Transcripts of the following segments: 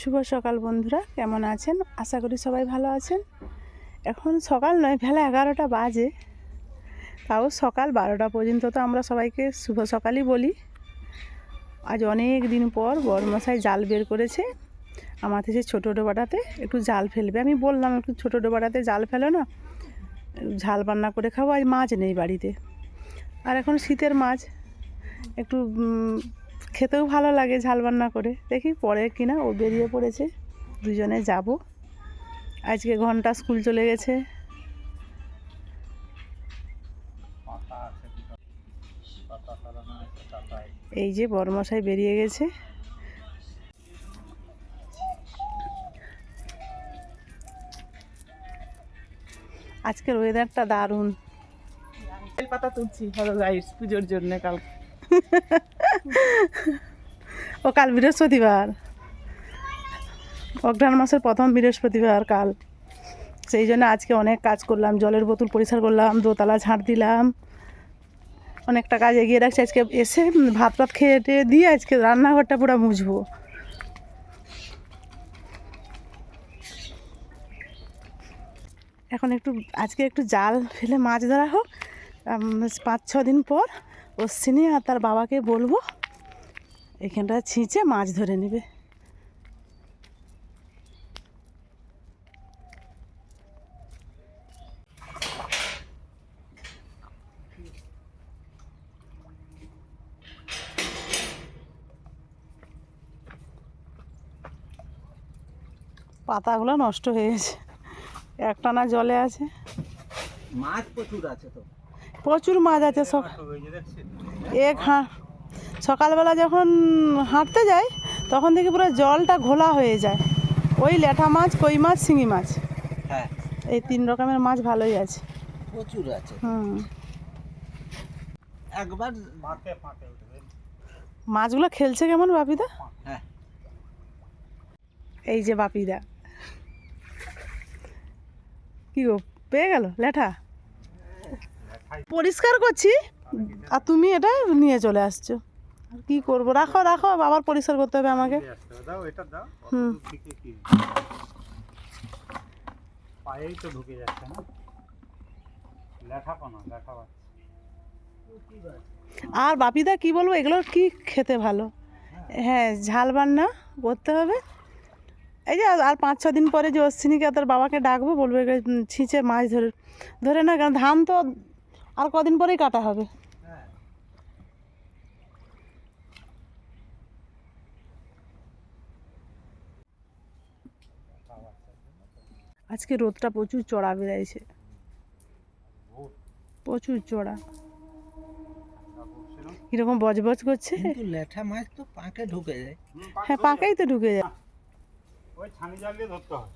শুভ সকাল বন্ধুরা, কেমন আছেন? আশা করি সবাই ভালো আছেন। এখন সকাল নয়, বেলা এগারোটা বাজে। তাও সকাল বারোটা পর্যন্ত তো আমরা সবাইকে শুভ সকালই বলি। আজ অনেক দিন পর বড়মশাই জাল বের করেছে। আমাদের থেকে ছোটো ডোবাটাতে একটু জাল ফেলবে। আমি বললাম, একটু ছোটো ডোবাটাতে জাল ফেলো না। ঝাল রান্না করে খাব। আজ মাছ নেই বাড়িতে। আর এখন শীতের মাছ। একটু খেতেও ভালো লাগে ঝাল রান্না করে। দেখি পরে কিনা, ও বেরিয়ে পড়েছে। দুজনে যাব। আজকে ঘণ্টা স্কুল চলে গেছে। এই যে বড়মশাই বেরিয়ে গেছে। আজকের ওয়েদারটা দারুণ। পাতা তুলছি। হলো গাইস পুজোর জন্য কাল ও কাল বৃহস্পতিবার। অগ্রহায়ণ মাসের প্রথম বৃহস্পতিবার কাল। সেই জন্য আজকে অনেক কাজ করলাম, জলের বোতল পরিষ্কার করলাম, দোতলা ঝাঁট দিলাম, অনেকটা কাজ এগিয়ে রাখছি। আজকে এসে ভাত ভাত খেয়ে টেয়ে দিয়ে আজকে রান্নাঘরটা পুরো মুছবো। এখন একটু, আজকে একটু জাল ফেলে মাছ ধরা হোক। পাঁচ ছ দিন পর অশ্বিনী আর তার বাবাকে বলব, এখানটা ছিঁচে মাছ ধরে নেবে। পাতাগুলো নষ্ট হয়ে গেছে, একটানা জলে আছে। মাছ প্রচুর আছে তো। প্রচুর মাছ আছে এক হাঁ সকালবেলা যখন হাঁটতে যাই তখন দেখি পুরো জলটা ঘোলা হয়ে যায়। ওই ল্যাঠা মাছ কই মাছ শিঙি মাছ। হ্যাঁ। এই তিন রকমের মাছ ভালোই আছে। প্রচুর আছে। হুম। একবার মাছগুলো খেলছে কেমন বাপিদা? হ্যাঁ। এই যে বাপিদা। কি গো পেয়ে গেল ল্যাঠা পরিষ্কার করছি। আর তুমি এটা নিয়ে চলে আসছো। আর কি করব? রাখো রাখো আবার পরিষ্কার করতে হবে আমাকে। দাও এটা দাও। হুম। পায়েই তো ঢুকে যাচ্ছে না। লেখা লেখা আর বাপিদা কি বলব এগুলো কি খেতে ভালো? হ্যাঁ। ঝাল বান্না করতে হবে। এই যে আর পাঁচ ছ দিন পরে যে অশ্বিনীকে তার বাবাকে ডাকবো বলব ছিঁচে মাছ ধরে ধরে না কারণ ধান তো আর কদিন পরেই কাটা হবে। আজকে রোদটা প্রচুর চড়া বেড়াইছে। প্রচুর চড়া। কীরকম বজবজ করছে? মাছ তো পাঁকে ঢুকে যায়। হ্যাঁ পাকাই তো ঢুকে যায়। ওই ছানি জাল দিয়ে ধরতে হয়।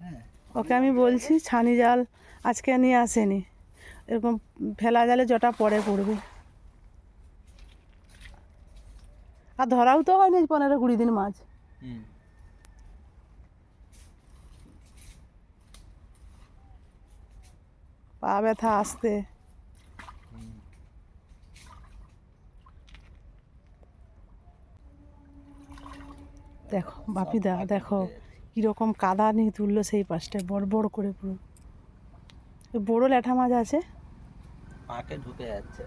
হ্যাঁ। ওকে আমি বলছি ছানি জাল আজকে নিয়ে আসেনি। এরকম ফেলা জালে জটা পরে পড়বে। আর ধরাও তো হয়নি পনেরো কুড়ি দিন মাছ। পা ব্যথা আসতে। দেখো বাপিদা দেখো কীরকম কাদা নিয়ে তুললো সেই পাশটায় বড় বড় করে পুরো। বড় ল্যাঠা মাছ আছে। পাঁকে ঢুকে যাচ্ছে।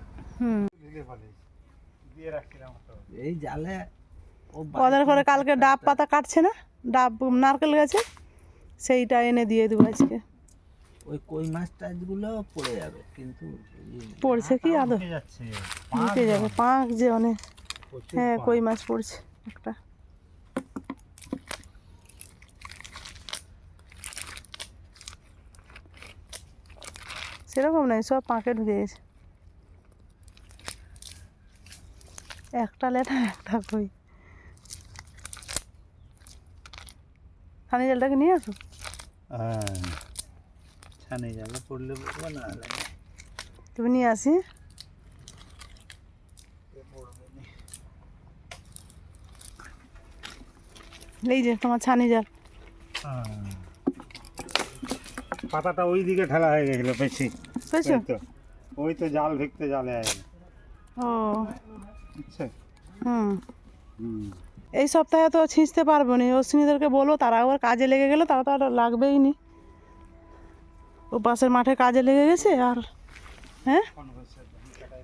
এই জালে ও ওদের ঘরে কালকে ডাব পাতা কাটছে না? ডাব নারকেল গাছে? সেইটা এনে দিয়ে দেবো আজকে। ওই কই মাছ টাছগুলো পড়ে যাবে কিন্তু পড়ছে কি আদৌ? ঢুকে যাচ্ছে। যাবে পাঁক যে অনেক হ্যাঁ কই মাছ পড়ছে? একটা। সেরকম নয় সব পাঁকে ঢুকে গেছে। একটা লেটা একটা কই থানি জালটাকে নিয়ে আসো। হ্যাঁ ছানি জালে পড়লে বলব না তুমি নিয়ে আসি। এই যে তোমার ছানি জাল। হ্যাঁ। পাতাটা ওই দিকে ঠেলা হয়ে গেছিল বেশি। ওই তো জাল ভিকতে জালে আয় ও। হুম। হুম। এই সপ্তাহে তো ছিঁচতে পারব না। অশ্বিনীদেরকে বলো তারা আবার কাজে লেগে গেলে তারা তো আর লাগবেই নি। ও পাশের মাঠে কাজে লেগে গেছে আর হ্যাঁ?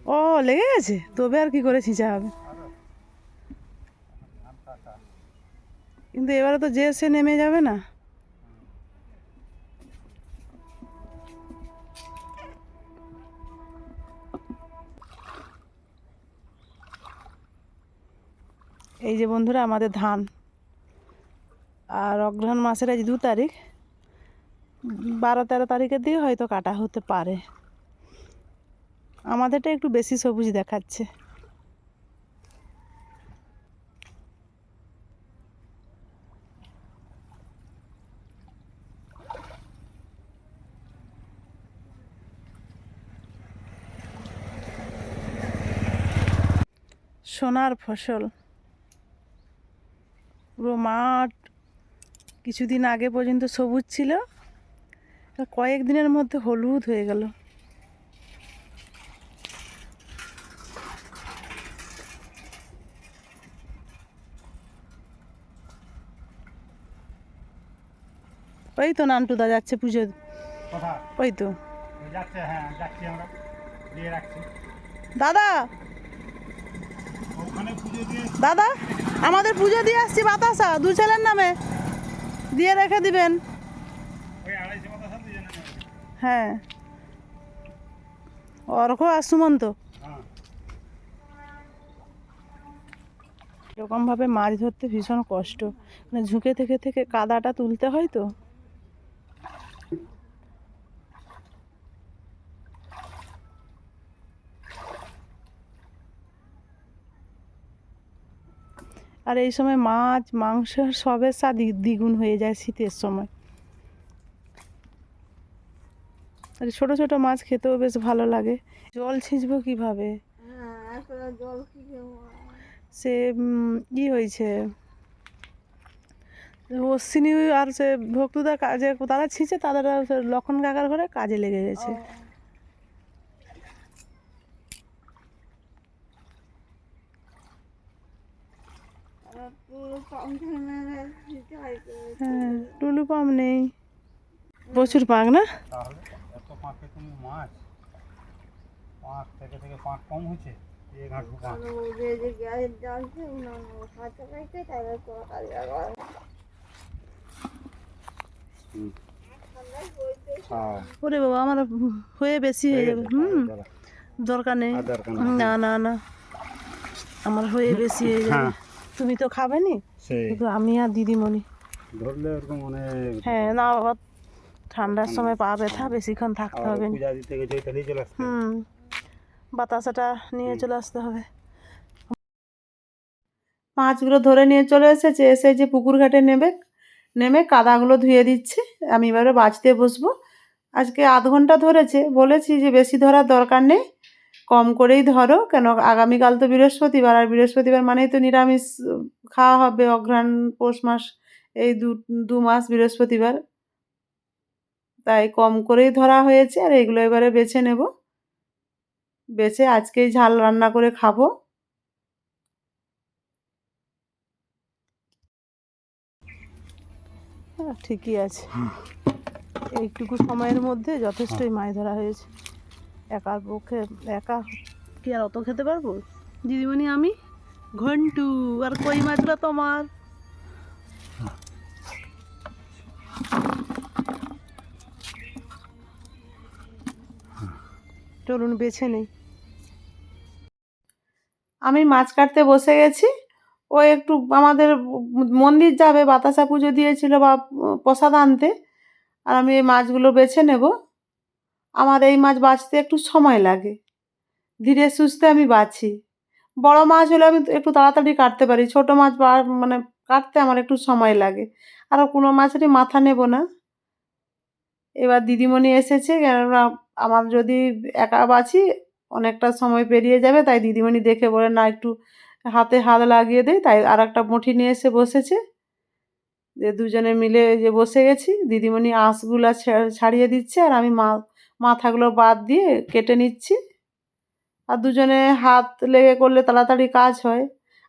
ও লেগে গেছে? তবে আর কি করে ছিঁচা হবে? কিন্তু এবারে তো যে সে নেমে যাবে না। এই যে বন্ধুরা আমাদের ধান। আর অগ্রহণ মাসের আজ দু তারিখ। বারো তেরো তারিখের দিকে হয়তো কাটা হতে পারে। আমাদেরটা একটু বেশি সবুজ দেখাচ্ছে। সোনার ফসল। পুরো মাঠ কিছুদিন আগে পর্যন্ত সবুজ ছিল কয়েক দিনের মধ্যে হলুদ হয়ে গেল। ওই তো নান্টুদা যাচ্ছে পুজো ওই তো। যাচ্ছে হ্যাঁ যাচ্ছি আমরা। দাদা! দাদা, আমাদের পুজো দিয়ে আসছি বাতাসা, দু ছেলের নামে। দিয়ে রেখে দিবেন। হ্যাঁ। অর্ঘ আর সুমন্ত। এরকমভাবে মাছ ধরতে ভীষণ কষ্ট। মানে ঝুঁকে থেকে থেকে কাদাটা তুলতে হয় তো? আর এই সময় মাছ মাংস সবের স্বাদ দ্বিগুণ হয়ে যায় শীতের সময়। আর ছোটো ছোটো মাছ খেতেও বেশ ভালো লাগে। জল ছিঁচবো কীভাবে? সে উম, ই হয়েছে। অশ্বিনী আর সে ভক্তুদা কাজে তারা ছিঁচে তাদের লক্ষণ কাকার ঘরে কাজে লেগে গেছে হ্যাঁ টুলু পাম্প নেই। প্রচুর পাক না? হ্যাঁ। ওরে বাবা আমার হয়ে বেশি হয়ে যাবে হুম দরকার নেই। না না না। আমার হয়ে বেশি হয়ে যাবে হ্যাঁ। তুমি তো খাবে নি শুধু আমি আর দিদিমণি। ধরলে ওরকম অনেক হ্যাঁ না বাবা ঠান্ডার সময় পা ব্যথা বেশিক্ষণ থাকতে হবে। হুম বাতাসাটা নিয়ে চলে আসতে হবে। মাছগুলো ধরে নিয়ে চলে এসেছে এসে যে পুকুর ঘাটে নেবে নেমে কাদাগুলো ধুয়ে দিচ্ছে। আমি এবারে বাঁচতে বসবো। আজকে আধ ঘণ্টা ধরেছে বলেছি যে বেশি ধরার দরকার নেই। কম করেই ধরো কেন আগামীকাল তো বৃহস্পতিবার আর বৃহস্পতিবার মানেই তো নিরামিষ খাওয়া হবে অঘ্রাণ পৌষ মাস এই দু দু মাস বৃহস্পতিবার। তাই কম করেই ধরা হয়েছে আর এগুলো এবারে বেছে নেব। বেছে আজকেই ঝাল রান্না করে খাব। হ্যাঁ ঠিকই আছে। এইটুকু সময়ের মধ্যে যথেষ্টই মাছ ধরা হয়েছে। একার পক্ষে একা। কি আর অত খেতে পারব? দিদিমণি আমি? ঘন্টু আর কই মাছগুলো তোমার? চলুন বেছে নেই। আমি মাছ কাটতে বসে গেছি। ও একটু আমাদের মন্দির যাবে বাতাসা পুজো দিয়েছিল বা প্রসাদ আনতে। আর আমি এই মাছগুলো বেছে নেব। আমার এই মাছ বাছতে একটু সময় লাগে। ধীরে সুস্থে আমি বাছি বড় মাছ হলে আমি একটু তাড়াতাড়ি কাটতে পারি। ছোট মাছ মানে কাটতে আমার একটু সময় লাগে। আর কোনো মাছেরই মাথা নেব না। এবার দিদিমণি এসেছে, কেননা আমার যদি একা বাছি অনেকটা সময় পেরিয়ে যাবে, তাই দিদিমণি দেখে বলে, না, একটু হাতে হাত লাগিয়ে দেয় তাই আর একটা মুঠি নিয়ে এসে বসেছে। যে দুজনে মিলে যে বসে গেছি, দিদিমণি আঁশগুলো ছাড়িয়ে দিচ্ছে, আর আমি মা মাথাগুলো বাদ দিয়ে কেটে নিচ্ছি। আর দুজনে হাত লেগে করলে তাড়াতাড়ি কাজ হয়।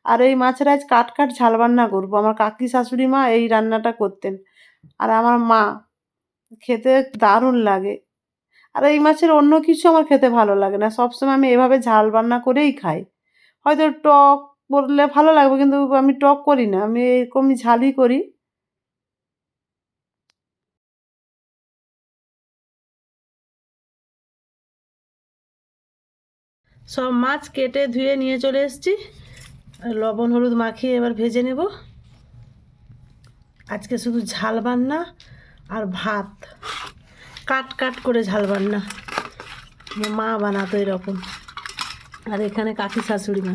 আর এই মাছের আজ কাট কাট ঝাল রান্না করব। আমার কাকি শাশুড়ি মা এই রান্নাটা করতেন। আর আমার মা খেতে দারুণ লাগে। আর এই মাছের অন্য কিছু আমার খেতে ভালো লাগে না। সবসময় আমি এভাবে ঝাল রান্না করেই খাই। হয়তো টক বললে ভালো লাগবে, কিন্তু আমি টক করি না। আমি এরকমই ঝালই করি। সব মাছ কেটে ধুয়ে নিয়ে চলে এসেছি। লবণ, হলুদ মাখিয়ে এবার ভেজে নেব। আজকে শুধু ঝাল বান্না আর ভাত। কাট কাট করে ঝাল বান্না। মা বানাতো এরকম। আর এখানে কাকি শাশুড়ি মা।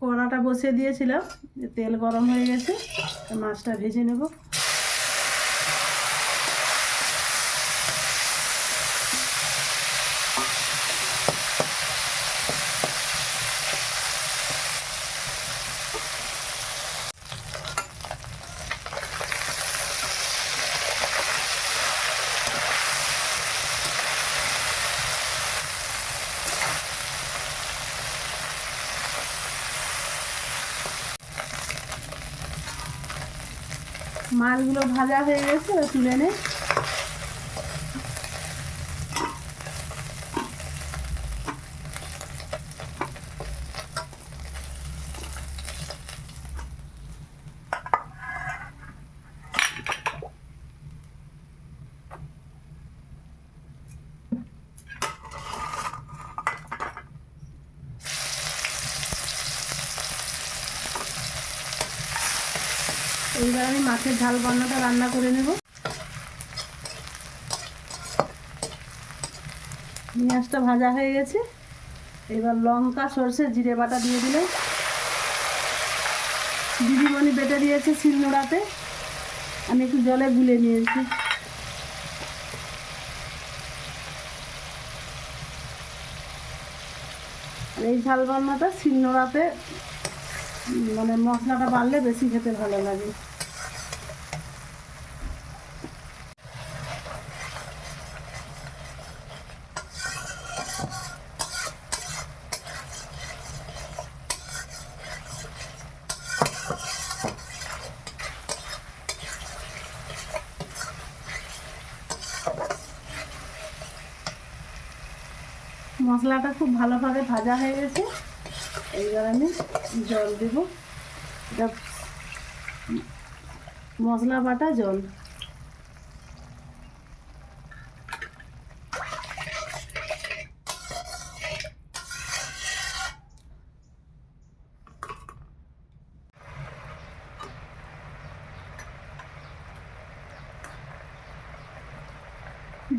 কড়াটা বসিয়ে দিয়েছিলাম। তেল গরম হয়ে গেছে, মাছটা ভেজে নেব। মাছগুলো ভাজা হয়ে গেছে তুলে নে। এইবার আমি মাছের ঝাল বান্নাটা রান্না করে নেব। পেঁয়াজটা ভাজা হয়ে গেছে। এবার লঙ্কা সর্ষে জিরে বাটা দিয়ে দিলে দিদিমণি বেটে দিয়েছে শিলনোড়াতে। আমি একটু জলে গুলে নিয়েছি। এই ঝাল বান্নাটা শিলনোড়াতে মানে মশলাটা বাড়লে বেশি খেতে ভালো লাগে। মশলাটা খুব ভালোভাবে ভাজা হয়ে গেছে। এইবার আমি জল দেব। মশলা বাটা জল।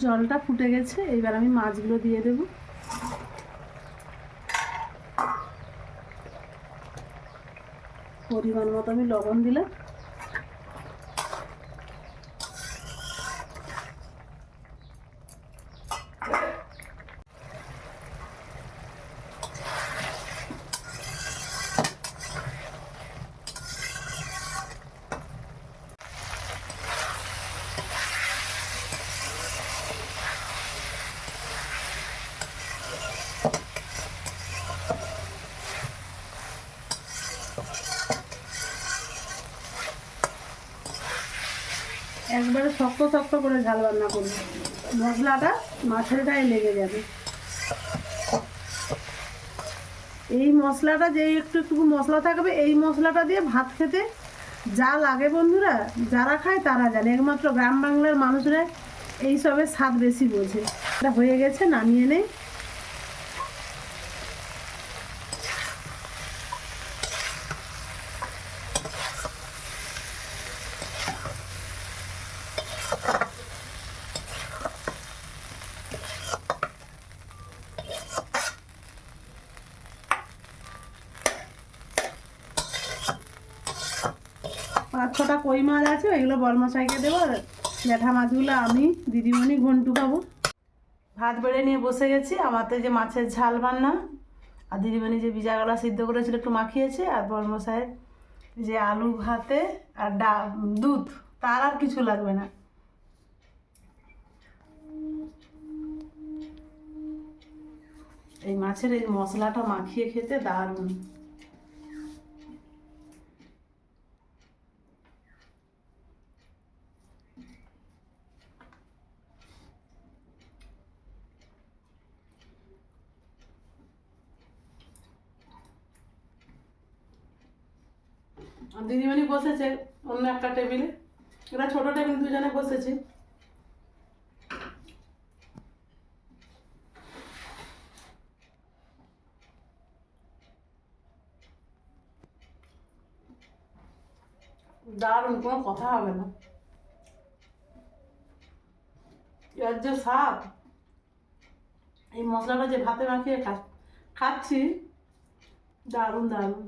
জলটা ফুটে গেছে এবার আমি মাছগুলো দিয়ে দেবো। পরিমাণ মতো আমি লবণ দিলাম একবারে শক্ত শক্ত করে ঝাল রান্না করব। মশলাটা মাছের গায়ে লেগে যাবে। এই মশলাটা যেই একটু একটু মশলা থাকবে, এই মশলাটা দিয়ে ভাত খেতে যা লাগে বন্ধুরা, যারা খায় তারা জানে। একমাত্র গ্রাম বাংলার মানুষরা এইসবের স্বাদ বেশি বোঝে। এটা হয়ে গেছে, নামিয়ে নেই পাঁচ ছটা কই মাছ আছে, এগুলো বরমশাইকে দেবো জ্যাঠা মাছগুলো আমি, দিদিমণি, ঘন্টু খাব ভাত বেড়ে নিয়ে বসে গেছি আমার তো যে মাছের ঝাল বান্না, আর দিদিমণি যে বিজাগলা সিদ্ধ করেছিল একটু মাখিয়েছে, আর বরমশাইয়ের যে আলু ভাতে আর ডা, দুধ, তার আর কিছু লাগবে না। এই মাছের এই মশলাটা মাখিয়ে খেতে দারুণ। দিদিমণি বসেছে অন্য একটা টেবিলে। এটা ছোট টেবিল, দুজনে বসেছি। দারুণ, কোনো কথা হবে না। এর যে স্বাদ, এই মশলাটা যে ভাতে মাখিয়ে খাচ্ছি, দারুণ দারুণ।